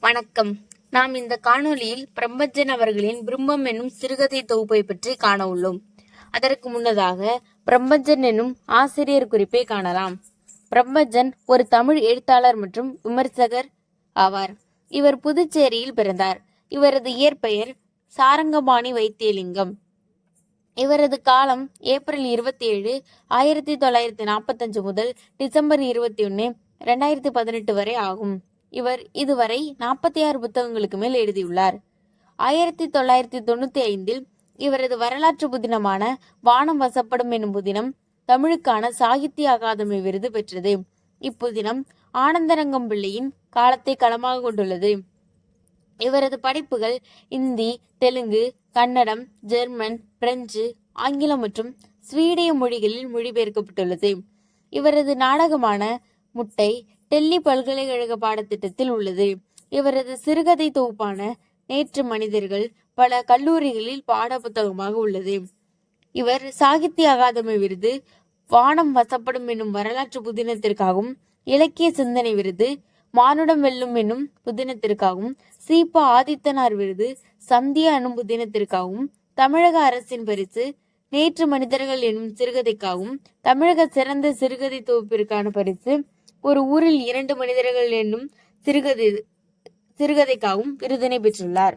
வணக்கம். நாம் இந்த காணொளியில் பிரம்மஜன் அவர்களின் பிரம்மம் என்னும் சிறுகதை தொகுப்பை பற்றி காண உள்ளோம். அதற்கு முன்னதாக பிரம்மஜன் என்னும் ஆசிரியர் குறிப்பை காணலாம். பிரம்மஜன் ஒரு தமிழ் எழுத்தாளர் மற்றும் விமர்சகர் ஆவார். இவர் புதுச்சேரியில் பிறந்தார். இவரது இயற்பெயர் சாரங்கபாணி வைத்தியலிங்கம். இவரது காலம் ஏப்ரல் இருபத்தி ஏழு ஆயிரத்தி தொள்ளாயிரத்தி நாற்பத்தஞ்சு முதல் டிசம்பர் இருபத்தி ஒன்று ரெண்டாயிரத்தி பதினெட்டு வரை ஆகும். இவர் இதுவரை நாற்பத்தி ஆறு புத்தகங்களுக்கு மேல் எழுதியுள்ளார். ஆயிரத்தி தொள்ளாயிரத்தி தொண்ணூத்தி ஐந்தில் இவரது வரலாற்று புதினமான வானம் வசப்படும் என்னும் புதினம் தமிழுக்கான சாகித்ய அகாதமி விருது பெற்றது. இப்புதினம் ஆனந்தரங்கம் பிள்ளையின் காலத்தை களமாக கொண்டுள்ளது. இவரது படைப்புகள் இந்தி தெலுங்கு கன்னடம் ஜெர்மன் பிரெஞ்சு ஆங்கிலம் மற்றும் ஸ்வீடிய மொழிகளில் மொழிபெயர்க்கப்பட்டுள்ளது. இவரது நாடகமான முட்டை டெல்லி பல்கலைக்கழக பாடத்திட்டத்தில் உள்ளது. இவரது சிறுகதை தொகுப்பான நேற்று மனிதர்கள் பல கல்லூரிகளில் பாட புத்தகமாக உள்ளது. இவர் சாகித்ய அகாதமி விருது வானம் வசப்படும் என்னும் வரலாற்று புதினத்திற்காகவும் இலக்கிய சிந்தனை விருது மானுடம் வெல்லும் என்னும் புதினத்திற்காகவும் சீபா ஆதித்தனார் விருது சந்தியா என்னும் புதினத்திற்காகவும் தமிழக அரசின் பரிசு நேற்று மனிதர்கள் என்னும் சிறுகதைக்காகவும் தமிழக சிறந்த சிறுகதை தொகுப்பிற்கான பரிசு ஒரு ஊரில் இரண்டு மனிதர்கள் என்னும் சிறுகதை சிறுகதைக்காகவும் விருதினை பெற்றுள்ளார்.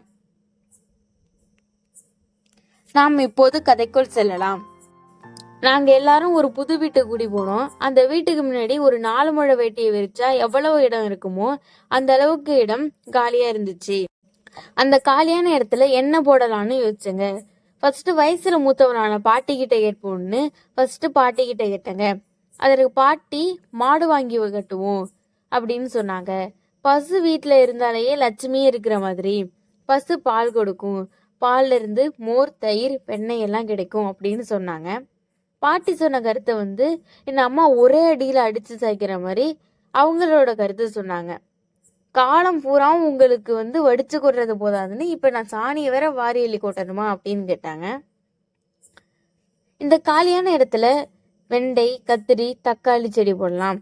நாம் இப்போது கதைக்குள் செல்லலாம். நாங்க எல்லாரும் ஒரு புது வீட்டுக்கு குடி போனோம். அந்த வீட்டுக்கு முன்னாடி ஒரு நாலு முழ வேட்டியை விரிச்சா எவ்வளவு இடம் இருக்குமோ அந்த அளவுக்கு இடம் காலியா இருந்துச்சு. அந்த காலியான இடத்துல என்ன போடலாம்னு யோசிச்சேங்க. ஃபர்ஸ்ட் வயசுல மூத்தவரான பாட்டி கிட்ட கேட்போம்னு ஃபர்ஸ்ட் பாட்டி கிட்ட கேட்டேங்க. அதற்கு பாட்டி மாடு வாங்கி கட்டுவோம் அப்படின்னு சொன்னாங்க. பசு வீட்டில் இருந்தாலேயே லட்சுமியே இருக்கிற மாதிரி. பசு பால் கொடுக்கும். பால்ல இருந்து மோர் தயிர் வெண்ணெய் எல்லாம் கிடைக்கும் அப்படின்னு சொன்னாங்க. பாட்டி சொன்ன கருத்தை வந்து என் அம்மா ஒரே அடியில் அடித்து சாய்க்கிற மாதிரி அவங்களோட கருத்தை சொன்னாங்க. காலம் பூராவும் உங்களுக்கு வந்து வடிச்சு கொடுறது போதாதுன்னு இப்போ நான் சாணியை வேற வாரி எலி கொட்டணுமா? அப்படின்னு கேட்டாங்க. இந்த காலியான இடத்துல வெண்டை கத்திரி தக்காளி செடி போடலாம்.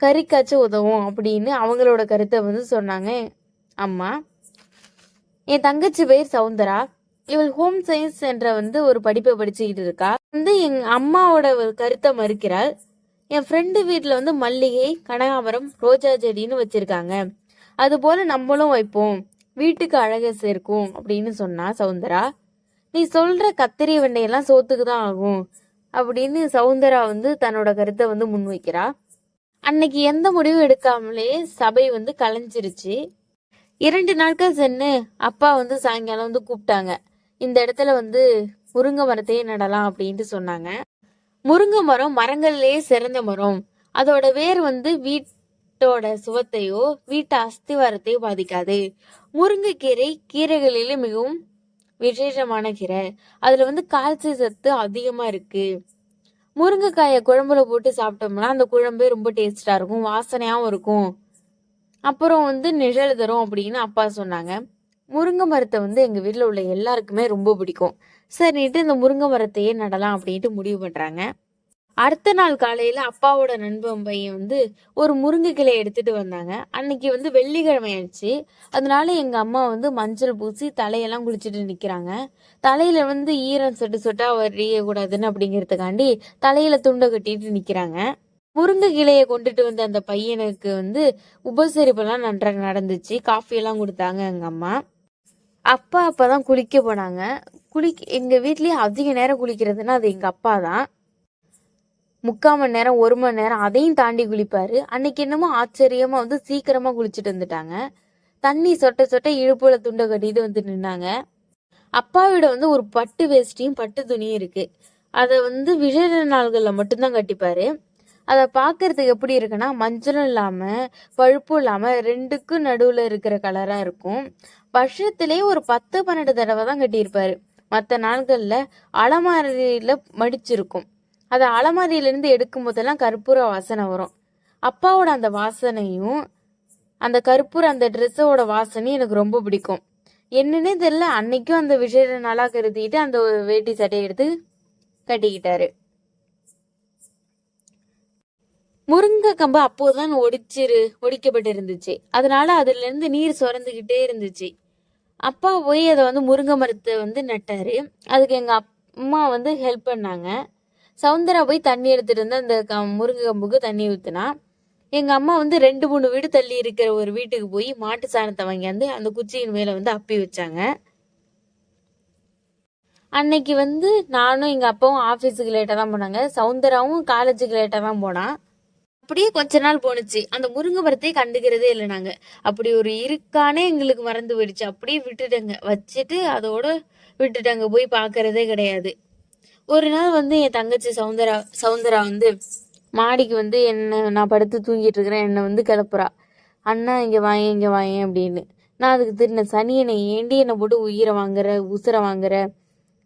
கறிக்காச்சும் உதவும் அப்படின்னு அவங்களோட கருத்தை வந்து சொன்னாங்க அம்மா. என் தங்கச்சி பேர் சவுந்தரா. இவள் ஹோம் சயின்ஸ் என்ற வந்து ஒரு படிப்பை படிச்சுக்கிட்டு இருக்கா. வந்து எங்க அம்மாவோட ஒரு கருத்தை மறுக்கிறாள். என் ஃப்ரெண்டு வீட்டில் வந்து மல்லிகை கனகாமரம் ரோஜா செடின்னு வச்சிருக்காங்க. அது போல நம்மளும் வைப்போம். வீட்டுக்கு அழக சேர்க்கும் அப்படின்னு சொன்னா சவுந்தரா. நீ சொல்ற கத்திரி வெண்டையெல்லாம் சோத்துக்கு தான் ஆகும். அப்படின்னு சவுந்தரா வந்து தன்னோட கருத்தை வந்து முன்வைக்கிறா. அன்னைக்கு எந்த முடிவும் எடுக்காமலே சபை வந்து கலைஞ்சிருச்சு. இரண்டு நாட்கள் சென்று அப்பா வந்து சாயங்காலம் வந்து கூப்பிட்டாங்க. இந்த இடத்துல வந்து முருங்கை மரத்தையே நடலாம் அப்படின்ட்டு சொன்னாங்க. முருங்கை மரம் மரங்கள்லயே சிறந்த மரம். அதோட வேர் வந்து வீட்டோட சுவத்தையோ வீட்டு அஸ்திவாரத்தையோ பாதிக்காது. முருங்கைக்கீரை கீரைகளிலே மிகவும் விசேஷமான கீரை அதுல வந்து கால்சிய சத்து அதிகமா இருக்கு. முருங்கைக்காயை குழம்புல போட்டு சாப்பிட்டோம்னா அந்த குழம்பே ரொம்ப டேஸ்டா இருக்கும் வாசனையாவும் இருக்கும். அப்புறம் வந்து நிழல் தரும் அப்படின்னு அப்பா சொன்னாங்க. முருங்கை மரத்தை வந்து எங்கள் வீட்டில் உள்ள எல்லாருக்குமே ரொம்ப பிடிக்கும். சரின்ட்டு இந்த முருங்கை மரத்தையே நடலாம் அப்படின்ட்டு முடிவு பண்ணுறாங்க அடுத்த நாள் காலையில் அப்பாவோட நண்பன் பையன் வந்து ஒரு முருங்கை கிளையை எடுத்துட்டு வந்தாங்க. அன்னைக்கு வந்து வெள்ளிக்கிழமை ஆயிடுச்சு. அதனால எங்கள் அம்மா வந்து மஞ்சள் பூசி தலையெல்லாம் குளிச்சுட்டு நிற்கிறாங்க தலையில வந்து ஈரம் சொட்டு சொட்டா வரியக்கூடாதுன்னு அப்படிங்கிறதுக்காண்டி தலையில துண்டை கட்டிட்டு நிற்கிறாங்க முருங்கை கிளையை கொண்டுட்டு வந்த அந்த பையனுக்கு வந்து உபசரிப்பெல்லாம் நன்றாக நடந்துச்சு. காஃபி எல்லாம் கொடுத்தாங்க எங்க அம்மா. அப்பா அப்பதான் குளிக்க போனாங்க. குளிக்க எங்க வீட்லயே அதிக நேரம் குளிக்கிறதுன்னா அது எங்க அப்பா தான். முக்கால் மணி நேரம் ஒரு மணி நேரம் அதையும் தாண்டி குளிப்பாரு. அன்னைக்கு என்னமோ ஆச்சரியமா வந்து சீக்கிரமா குளிச்சுட்டு வந்துட்டாங்க. தண்ணி சொட்ட சொட்ட இழுப்புல துண்டை கட்டிட்டு வந்து நின்னாங்க. அப்பாவிட வந்து ஒரு பட்டு வேஷ்டியும் பட்டு துணியும் இருக்கு. அதை வந்து விசேஷ நாள்களில் மட்டும்தான் கட்டிப்பாரு. அதை பார்க்கறதுக்கு எப்படி இருக்குன்னா மஞ்சளும் இல்லாம பழுப்பும் இல்லாம ரெண்டுக்கும் நடுவுல இருக்கிற கலரா இருக்கும். வருஷத்திலே ஒரு பத்து பன்னெண்டு தடவை தான் கட்டியிருப்பாரு. மற்ற நாள்களில் அலமாரியில் மடிச்சிருக்கும். அதை அலமாரியிலிருந்து எடுக்கும் போதெல்லாம் கற்பூர வாசனை வரும். அப்பாவோட அந்த வாசனையும் அந்த கற்பூர அந்த ட்ரெஸ்ஸோட வாசனையும் எனக்கு ரொம்ப பிடிக்கும். என்னன்னே தெரியல அன்னைக்கும் அந்த விசேஷ நல்லா கருதிட்டு அந்த வேட்டி சட்டையை எடுத்து கட்டிக்கிட்டாரு. முருங்கை கம்பு அப்போதான் ஒடிச்சிரு ஒடிக்கப்பட்டு இருந்துச்சு அதனால அதுல இருந்து நீர் சுரந்துகிட்டே இருந்துச்சு. அப்பா போய் அதை வந்து முருங்கை மரத்தை வந்து நட்டாரு. அதுக்கு எங்க அம்மா வந்து ஹெல்ப் பண்ணாங்க. சவுந்தரா போய் தண்ணி எடுத்துட்டு வந்து அந்த முருங்கை கம்புக்கு தண்ணி ஊத்துனா எங்க அம்மா வந்து ரெண்டு மூணு வீடு தள்ளி இருக்கிற ஒரு வீட்டுக்கு போய் மாட்டு சாணத்தை வாங்கியாந்து அந்த குச்சியின் மேல வந்து அப்பி வச்சாங்க. அன்னைக்கு வந்து நானும் எங்க அப்பாவும் ஆபீஸுக்கு லேட்டா தான் போனாங்க. சவுந்தராவும் காலேஜுக்கு லேட்டா தான் போனான். அப்படியே கொஞ்ச நாள் போணுச்சு. அந்த முருங்கை மரத்தை கண்டுக்கிறதே இல்லை நாங்க. அப்படி ஒரு இருக்கானே எங்களுக்கு மறந்து போயிடுச்சு. அப்படியே விட்டுட்டேங்க. வச்சுட்டு அதோட விட்டுட்டாங்க போய் பார்க்கறதே கிடையாது. ஒரு நாள் வந்து என் தங்கச்சி சவுந்தரா சவுந்தரா வந்து மாடிக்கு வந்து என்ன நான் படுத்து தூங்கிட்டு இருக்கிறேன் என்னை வந்து கிளப்புறா. அண்ணா இங்கே வாயேன் இங்கே வாயேன் அப்படின்னு. நான் அதுக்கு திருந்த என்னை ஏண்டி என்னை போட்டு உயிரை வாங்குற உசுரை வாங்குற?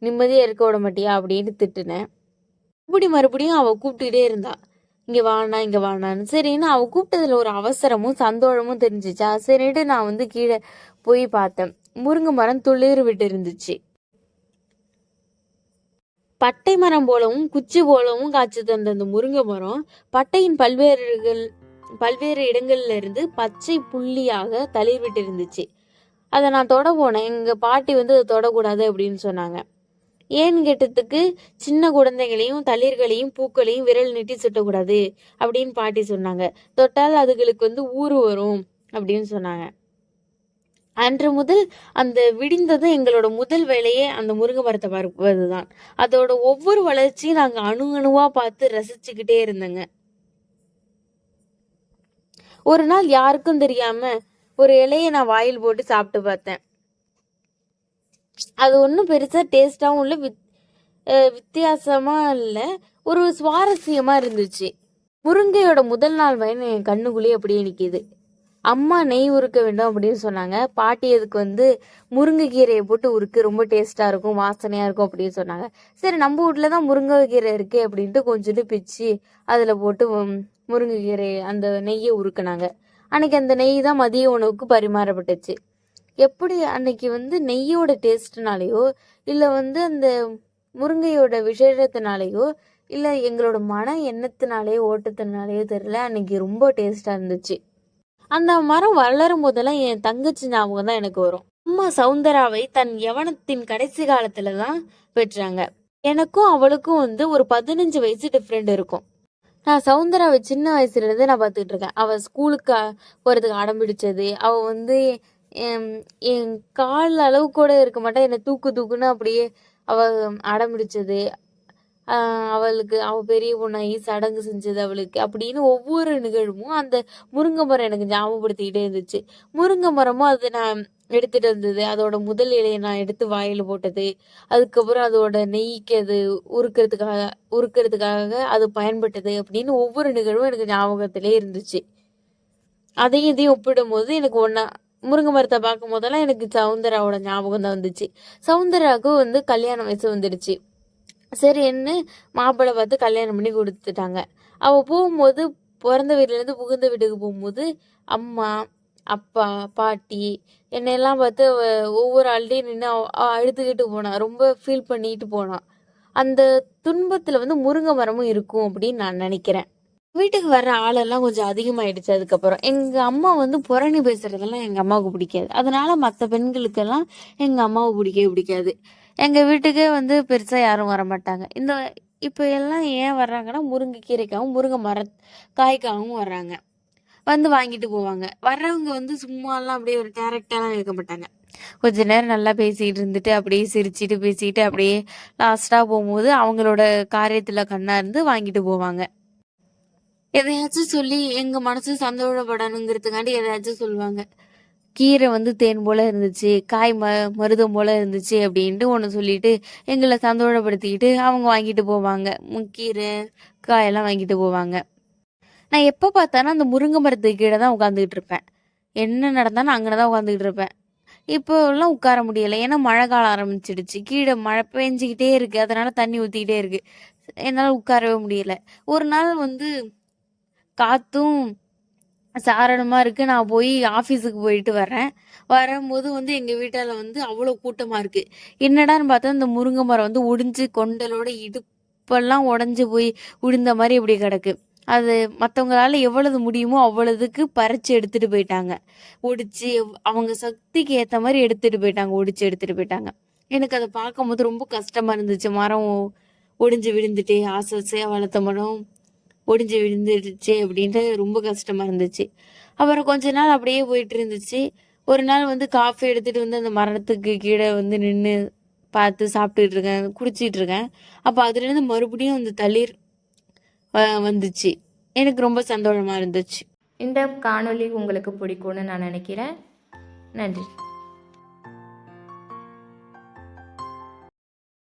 நிம்மதியாக இருக்க விட மாட்டியா? அப்படின்னு திட்டுனேன். இப்படி மறுபடியும் அவள் கூப்பிட்டுக்கிட்டே இருந்தா. இங்கே வாண்ணா இங்கே வாண்ணான்னு. சரின்னு அவள் கூப்பிட்டதில் ஒரு அவசரமும் சந்தோஷமும் தெரிஞ்சிச்சா. சரின்ட்டு நான் வந்து கீழே போய் பார்த்தேன். முருங்கை மரம் துளிர் விட்டு இருந்துச்சு. பட்டை மரம் போலவும் குச்சி போலவும் காய்ச்சி தந்த அந்த முருங்கை மரம் பட்டையின் பல்வேறுகள் பல்வேறு இடங்கள்ல இருந்து பச்சை புள்ளியாக தளிர் விட்டு இருந்துச்சு அதை நான் தொட போனேன். எங்க பாட்டி வந்து அதை தொடக்கூடாது அப்படின்னு சொன்னாங்க. ஏன்னு கேட்டதுக்கு சின்ன குழந்தைகளையும் தளிர்களையும் பூக்களையும் விரல் நீட்டி சுட்டக்கூடாது அப்படின்னு பாட்டி சொன்னாங்க. தொட்டால் அதுகளுக்கு வந்து ஊறு வரும் அப்படின்னு சொன்னாங்க. அன்று முதல் அந்த விடிந்ததும் எங்களோட முதல் வேலையே அந்த முருங்கை மரத்தை பருப்பதுதான் அதோட ஒவ்வொரு வளர்ச்சியும் நாங்கள் அணு அணுவாக பார்த்து ரசிச்சுக்கிட்டே இருந்தோங்க. ஒரு நாள் யாருக்கும் தெரியாம ஒரு இலையை நான் வாயில் போட்டு சாப்பிட்டு பார்த்தேன். அது ஒன்றும் பெருசாக டேஸ்டாகவும் இல்லை வித் வித்தியாசமாக இல்லை ஒரு சுவாரஸ்யமாக இருந்துச்சு. முருங்கையோட முதல் நாள் வயன் என் கண்ணுக்குள்ளேயே அப்படியே நிற்கிது அம்மா நெய் உருக்க வேண்டும் அப்படின்னு சொன்னாங்க. பாட்டி அதுக்கு வந்து முருங்கைக்கீரையை போட்டு உருக்கு ரொம்ப டேஸ்ட்டாக இருக்கும் வாசனையாக இருக்கும் அப்படின்னு சொன்னாங்க. சரி நம்ம வீட்ல தான் முருங்கைக்கீரை இருக்கு அப்படின்ட்டு கொஞ்சோண்டு பிச்சு அதில் போட்டு முருங்கைக்கீரை அந்த நெய்யை உருக்குனாங்க. அன்னைக்கு அந்த நெய் தான் மதிய உணவுக்கு பரிமாறப்பட்டுச்சு. எப்படி அன்னைக்கு வந்து நெய்யோட டேஸ்ட்னாலேயோ இல்லை வந்து அந்த முருங்கையோட விசேஷத்தினாலேயோ இல்லை எங்களோட மன எண்ணத்தினாலேயோ ஓட்டத்தினாலேயோ தெரியல அன்னைக்கு ரொம்ப டேஸ்ட்டாக இருந்துச்சு. அந்த மரம் வளரும் போதெல்லாம் என் தங்கச்சி ஞாபகம் தான் எனக்கு வரும். அம்மா சவுந்தராவை தன் யவனத்தின் கடைசி காலத்துல தான் பெற்றாங்க. எனக்கும் அவளுக்கும் வந்து ஒரு பதினஞ்சு வயசு டிஃப்ரெண்ட் இருக்கும். நான் சவுந்தராவை சின்ன வயசுல இருந்து நான் பார்த்துட்டு இருக்கேன். அவள் ஸ்கூலுக்கு போறதுக்கு அடம்பிடிச்சது அவள் அவ வந்து என் கால் அளவு கூட இருக்க மாட்டா. என்னை தூக்கு தூக்குன்னு அப்படியே அவ அடம் பிடிச்சது. அவளுக்கு அவள் பெரிய பொண்ணாகி சடங்கு செஞ்சது அவளுக்கு அப்படின்னு ஒவ்வொரு நிகழ்வும் அந்த முருங்கை மரம் எனக்கு ஞாபகப்படுத்திக்கிட்டே இருந்துச்சு. முருங்கை மரமும் அது நான் எடுத்துட்டு வந்தது. அதோட முதல் இலையை நான் எடுத்து வாயில் போட்டது. அதுக்கப்புறம் அதோட நெய்க்கு அது உருக்கிறதுக்காக உருக்கிறதுக்காக அது பயன்பட்டது அப்படின்னு ஒவ்வொரு நிகழ்வும் எனக்கு ஞாபகத்திலே இருந்துச்சு. அதையும் இதையும் ஒப்பிடும் போது எனக்கு ஒன்றா முருங்கை மரத்தை பார்க்கும் போதெல்லாம் எனக்கு சவுந்தராவோட ஞாபகம் தான் வந்துச்சு. சவுந்தராவுக்கு வந்து கல்யாண வயசு வந்துடுச்சு. சரி என்ன மாப்பிள்ளை பார்த்து கல்யாணம் பண்ணி கொடுத்துட்டாங்க. அவள் போகும்போது பிறந்த வீட்டிலேருந்து புகுந்த வீட்டுக்கு போகும்போது அம்மா அப்பா பாட்டி என்னையெல்லாம் பார்த்து ஒவ்வொரு ஆள்டையும் நின்று அழுதுகிட்டு போனான் ரொம்ப ஃபீல் பண்ணிட்டு போனான் அந்த துன்பத்தில் வந்து முருங்கை மரமும் இருக்கும் அப்படின்னு நான் நினைக்கிறேன். வீட்டுக்கு வர்ற ஆளெல்லாம் கொஞ்சம் அதிகமாயிடுச்சு அதுக்கப்புறம். எங்க அம்மா வந்து புரணி பேசுறதெல்லாம் எங்க அம்மாவுக்கு பிடிக்காது. அதனால மற்ற பெண்களுக்கெல்லாம் எங்க அம்மாவை பிடிக்கவே பிடிக்காது. எங்கள் வீட்டுக்கே வந்து பெருசாக யாரும் வர மாட்டாங்க இந்த இப்போ எல்லாம் ஏன் வர்றாங்கன்னா முருங்கைக்கீரைக்காகவும் முருங்கை மர காய்க்காகவும் வர்றாங்க. வந்து வாங்கிட்டு போவாங்க. வர்றவங்க வந்து சும்மாலாம் அப்படியே ஒரு டேரக்டாலாம் இருக்க மாட்டாங்க. கொஞ்ச நேரம் நல்லா பேசிக்கிட்டு இருந்துட்டு அப்படியே சிரிச்சிட்டு பேசிக்கிட்டு அப்படியே லாஸ்ட்டாக போகும்போது அவங்களோட காரியத்தில் கண்ணா இருந்து வாங்கிட்டு போவாங்க. எதையாச்சும் சொல்லி எங்கள் மனசு சந்தோஷப்படணுங்கிறதுக்காண்டி எதையாச்சும் சொல்லுவாங்க. கீரை வந்து தேன் போல இருந்துச்சு காய் ம மருதம் போல இருந்துச்சு அப்படின்ட்டு ஒன்று சொல்லிட்டு எங்களை சந்தோஷப்படுத்திக்கிட்டு அவங்க வாங்கிட்டு போவாங்க. கீரை காயெல்லாம் வாங்கிட்டு போவாங்க. நான் எப்போ பார்த்தாலும் அந்த முருங்கை மரத்துக்கு கீழே தான் உட்காந்துக்கிட்டு இருப்பேன். என்ன நடந்தாலும் அங்கே தான் உட்காந்துக்கிட்டு இருப்பேன் இப்போலாம் உட்கார முடியல. ஏன்னா மழை காலம் ஆரம்பிச்சிடுச்சு. கீழே மழை பெஞ்சிக்கிட்டே இருக்கு. அதனால தண்ணி ஊற்றிக்கிட்டே இருக்கு. என்னால் உட்காரவே முடியல. ஒரு நாள் வந்து காத்தும் சாரணமாக இருக்குது நான் போய் ஆஃபீஸுக்கு போயிட்டு வரேன். வரும்போது வந்து எங்கள் வீட்டால் வந்து அவ்வளோ கூட்டமாக இருக்குது என்னடான்னு பார்த்தா இந்த முருங்கை மரம் வந்து ஒடிஞ்சு கொண்டலோட இடுப்பெல்லாம் உடஞ்சி போய் உடிந்த மாதிரி இப்படி கிடக்கு. அது மற்றவங்களால எவ்வளவு முடியுமோ அவ்வளவுக்கு பறிச்சு எடுத்துட்டு போயிட்டாங்க. ஒடிச்சு அவங்க சக்திக்கு ஏற்ற மாதிரி எடுத்துட்டு போயிட்டாங்க. ஒடிச்சு எடுத்துட்டு போயிட்டாங்க. எனக்கு அதை பார்க்கும்போது ரொம்ப கஷ்டமா இருந்துச்சு. மரம் ஒடிஞ்சு விழுந்துட்டே ஆசை வளர்த்த மரம். ஒடிஞ்சு விழுந்துடுச்சு அப்படின்ட்டு ரொம்ப கஷ்டமா இருந்துச்சு. அப்புறம் கொஞ்ச நாள் அப்படியே போயிட்டு இருந்துச்சு. ஒரு நாள் வந்து காஃபி எடுத்துட்டு வந்து அந்த மரணத்துக்கு கீழே வந்து நின்று பார்த்து சாப்பிட்டுட்டு இருக்கேன் குடிச்சிட்டு இருக்கேன். அப்போ அதுலேருந்து மறுபடியும் அந்த தளிர் வந்துச்சு. எனக்கு ரொம்ப சந்தோஷமா இருந்துச்சு. இந்த காணொளி உங்களுக்கு பிடிக்கும்னு நான் நினைக்கிறேன். நன்றி.